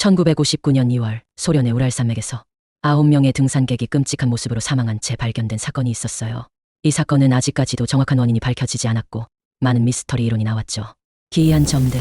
1959년 2월 소련의 우랄산맥에서 9명의 등산객이 끔찍한 모습으로 사망한 채 발견된 사건이 있었어요. 이 사건은 아직까지도 정확한 원인이 밝혀지지 않았고 많은 미스터리 이론이 나왔죠. 기이한 점들,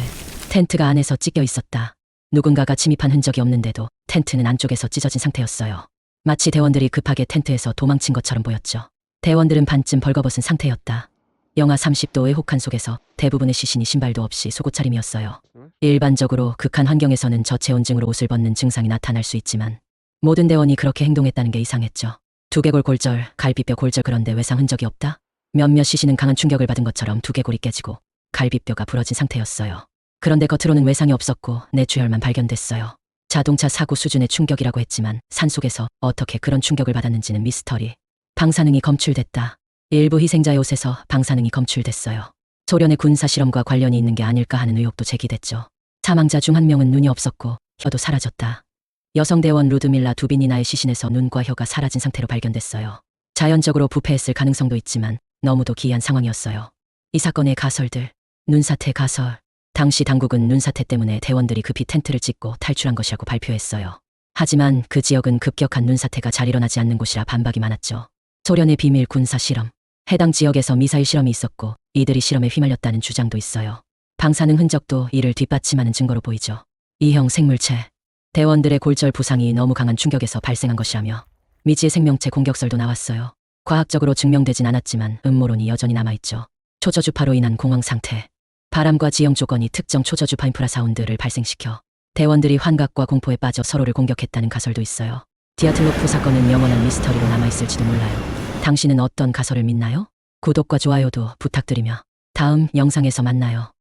텐트가 안에서 찢겨 있었다. 누군가가 침입한 흔적이 없는데도 텐트는 안쪽에서 찢어진 상태였어요. 마치 대원들이 급하게 텐트에서 도망친 것처럼 보였죠. 대원들은 반쯤 벌거벗은 상태였다. 영하 30도 의 혹한 속에서 대부분의 시신이 신발도 없이 속옷 차림이었어요. 일반적으로 극한 환경에서는 저체온증으로 옷을 벗는 증상이 나타날 수 있지만 모든 대원이 그렇게 행동했다는 게 이상했죠. 두개골 골절, 갈비뼈 골절 그런데 외상 흔적이 없다? 몇몇 시신은 강한 충격을 받은 것처럼 두개골이 깨지고 갈비뼈가 부러진 상태였어요. 그런데 겉으로는 외상이 없었고 뇌출혈만 발견됐어요. 자동차 사고 수준의 충격이라고 했지만 산속에서 어떻게 그런 충격을 받았는지는 미스터리. 방사능이 검출됐다. 일부 희생자의 옷에서 방사능이 검출됐어요. 소련의 군사 실험과 관련이 있는 게 아닐까 하는 의혹도 제기됐죠. 사망자 중 한 명은 눈이 없었고 혀도 사라졌다. 여성 대원 루드밀라 두비니나의 시신에서 눈과 혀가 사라진 상태로 발견됐어요. 자연적으로 부패했을 가능성도 있지만 너무도 기이한 상황이었어요. 이 사건의 가설들, 눈사태 가설. 당시 당국은 눈사태 때문에 대원들이 급히 텐트를 짓고 탈출한 것이라고 발표했어요. 하지만 그 지역은 급격한 눈사태가 잘 일어나지 않는 곳이라 반박이 많았죠. 소련의 비밀 군사 실험. 해당 지역에서 미사일 실험이 있었고 이들이 실험에 휘말렸다는 주장도 있어요. 방사능 흔적도 이를 뒷받침하는 증거로 보이죠. 이형 생물체. 대원들의 골절 부상이 너무 강한 충격에서 발생한 것이라며 미지의 생명체 공격설도 나왔어요. 과학적으로 증명되진 않았지만 음모론이 여전히 남아있죠. 초저주파로 인한 공황 상태. 바람과 지형 조건이 특정 초저주파 인프라 사운드를 발생시켜 대원들이 환각과 공포에 빠져 서로를 공격했다는 가설도 있어요. 디아틀로프 사건은 영원한 미스터리로 남아있을지도 몰라요. 당신은 어떤 가설을 믿나요? 구독과 좋아요도 부탁드리며 다음 영상에서 만나요.